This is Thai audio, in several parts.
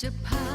只怕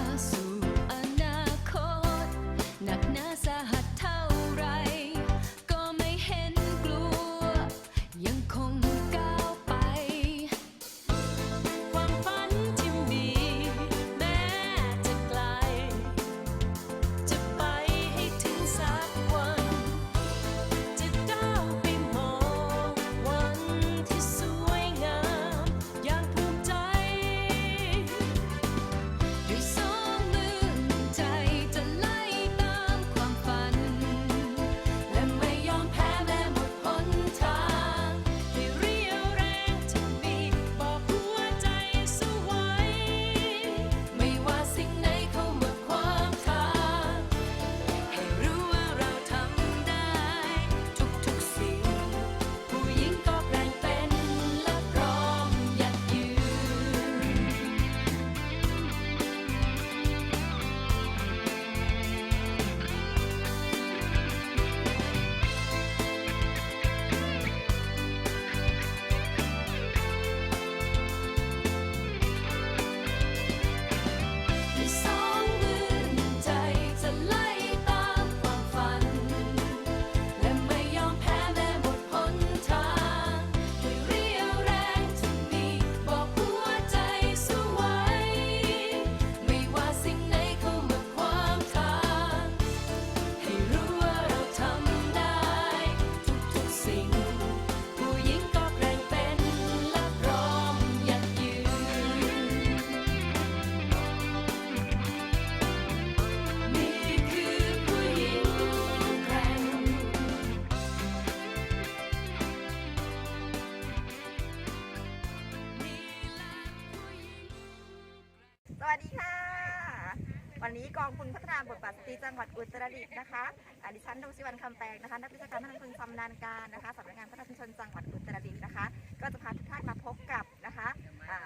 องทุนพัฒนาบทบาทสตรีจังหวัดอุตรดิตถ์นะคะอ่าดิฉันดวงศิวันคำแปลงนะคะนักวิชาการพัฒนาทุนชำนาญการนะคะสำนักงานพัฒนาชุมชนจังหวัดอุตรดิตถ์นะคะ ก็จะพาทุกท่านมาพบกับนะคะอ่า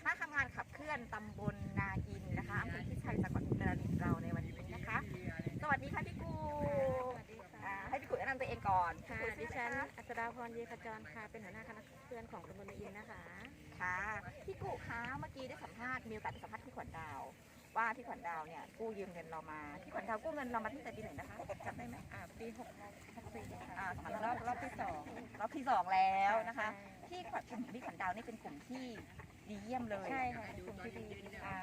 คณะทำงานขับเคลื่อนตำบลนาอินนะคะอำเภอพิชัยจังหวัดอุตรดิตถ์เราในวันนี้นะคะ สวัสดีค่ะพี่กูสวัสดีค่ะอ่าให้พี่กูแนะนำตัวเองก่อนค่ะพี่กูดิชื่อฉันอะไรคะอัศดาพรเยขจรค่ะเป็นหัวหน้าคณะเพื่อนของตำบลนาอินนะคะค่ะพี่กุคะเมื่อกี้ได้สัมภาษณ์มีโอกาสได้สัมภาษณ์พี่ขวัญดาว ว่าพี่ขวัญดาวเนี่ยกู้ยืมเงินเรามาพี่ขวัญดาวกู้เงินเรามาตั้งแต่ปีไหนนะคะจำได้ไหมอ่าปีหกหกสี่ค่ะอ่าสมัยรอบรอบที่สองรอบที่สองแล้วนะคะใช่ที่ขวัญกลุ่มพี่ขวัญดาวนี่เป็นกลุ่มที่ดีเยี่ยมเลยใช่ค่ะเป็นกลุ่มที่ดีอ่า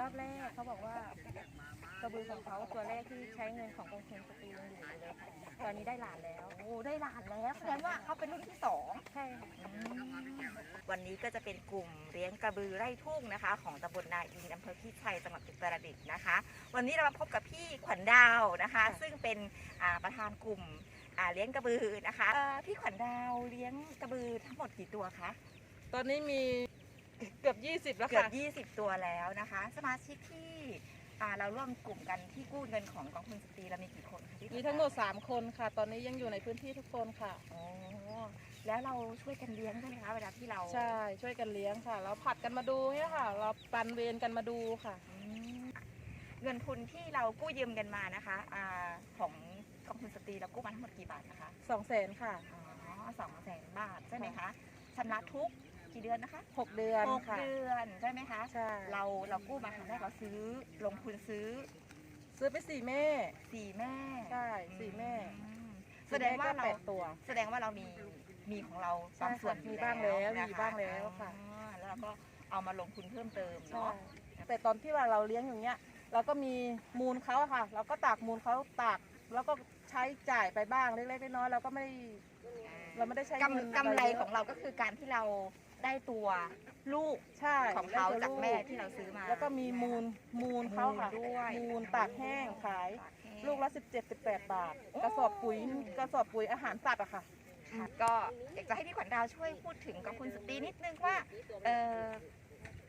รอบแรกเขาบอกว่า กระบือของเขาตัวแรกที่ใช้เงินของกองทุนสตรียังอยู่เลยค่ะตอนนี้ได้หลานแล้ว โอ้ได้หลานแล้วแสดงว่าเขาเป็นรุ่นที่สองใช่ค่ะวันนี้ก็จะเป็นกลุ่มเลี้ยงกระบือไร่ทุ่งนะคะ ของตำบลนาอินอำเภอพิชัยจังหวัดอุตรดิตถ์นะคะ วันนี้เรามาพบกับพี่ขวัญดาวนะคะ ซึ่งเป็นอ่าประธานกลุ่มอ่าเลี้ยงกระบือนะคะเอ่อพี่ขวัญดาวเลี้ยงกระบือทั้งหมดกี่ตัวคะตอนนี้มีเกือบ 20 แล้วเกือค่ะบ20 ตัวแล้วนะคะ สมาชิกที่ อ่าเราร่วมกลุ่มกันที่กู้เงินของกองทุนสตรีเรามีกี่คนคะพี่ขวัญดาวมีทั้งหมด 3 คนค่ะ ตอนนี้ยังอยู่ในพื้นที่ทุกคนค่ะ โอ้แล้วเราช่วยกันเลี้ยงใช่ไหมคะเวลาที่เราใช่ช่วยกันเลี้ยงค่ะ เราผัดกันมาดูเนี่ยค่ะ เราปันเวรกันมาดูค่ะ อืมเงินทุนที่เรากู้ยืมกันมานะคะอาของกองทุนสตรีเรากู้มาทั้งหมดกี่บาทนะคะ 2 0 0แสนค่ะ อ๋อสองแสนบาทใช่ไหมคะชำระทุก กี่เดือนนะคะ6เดือนหกค่ะ เดือนใช่ไหมคะ ใช่ เราเรากู้มาครั้งแรกเราซื้อลงทุนซื้อซื้อไปสี่แม่ สี่แม่ใช่สี่แม่อืมแสดงว่าสี่แม่ก็เรา แปดตัว แสดงว่าเรามีมีของเราใช่บางส่วนค่ะอยู่มีบ้างแล้วนะคะมีบ้างแล้วค่ะอ๋อแล้วเราก็เอามาลงทุนเพิ่มเติมใช่เนาะแต่ตอนที่ว่าเราเลี้ยงอย่างเงี้ย เราก็มีมูลเขาอะค่ะ เราก็ตากมูลเขาตากแล้วก็ใช้จ่ายไปบ้างเล็กๆน้อยๆเราก็ไม่ได้เราไม่ได้ใช้เงินกำกำไระเยอะของเราก็คือการที่เราได้ตัวลูกใช่ของเขาแล้วจากลูแม่ที่เราซื้อมา แล้วก็มีมูลมูลเขาค่ะมูลด้วยมูลตากแห้งขายตากแห้งลูกละ 17 18 บาท กระสอบปุ๋ยกระสอบปุ๋ยอาหารสัตว์อะค่ะค่ะก็อยากจะให้พี่ขวัญดาวช่วยพูดถึงกองทุนสตรีนิดนึงว่าเออ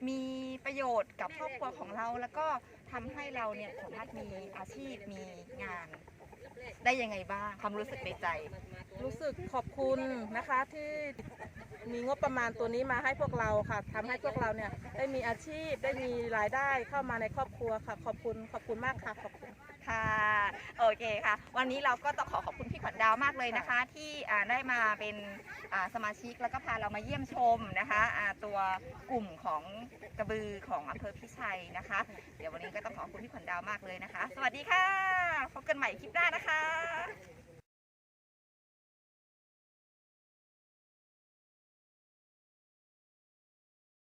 มีประโยชน์กับครอบครัวของเราแล้วก็ ทำให้เราเนี่ยสามารถมีอาชีพมีงาน ได้ยังไงบ้างความรู้สึกในใจ รู้สึกขอบคุณนะคะที่มีงบประมาณตัวนี้มาให้พวกเราค่ะทำให้พวกเราเนี่ยได้มีอาชีพได้มีรายได้เข้ามาในครอบครัวค่ะ ขอบคุณขอบคุณมากค่ะขอบคุณ ค่ะ โอเคค่ะ วันนี้เราก็ต้องขอขอบคุณพี่ขวัญดาวมากเลยนะคะ ที่อ่าได้มาเป็นอ่าสมาชิกแล้วก็พาเรามาเยี่ยมชมนะคะอ่าตัวกลุ่มของกระบือของอำเภอพิชัยนะคะ เดี๋ยววันนี้ก็ต้องขอบคุณพี่ขวัญดาวมากเลยนะคะ สวัสดีค่ะ พบกันใหม่คลิปหน้านะคะ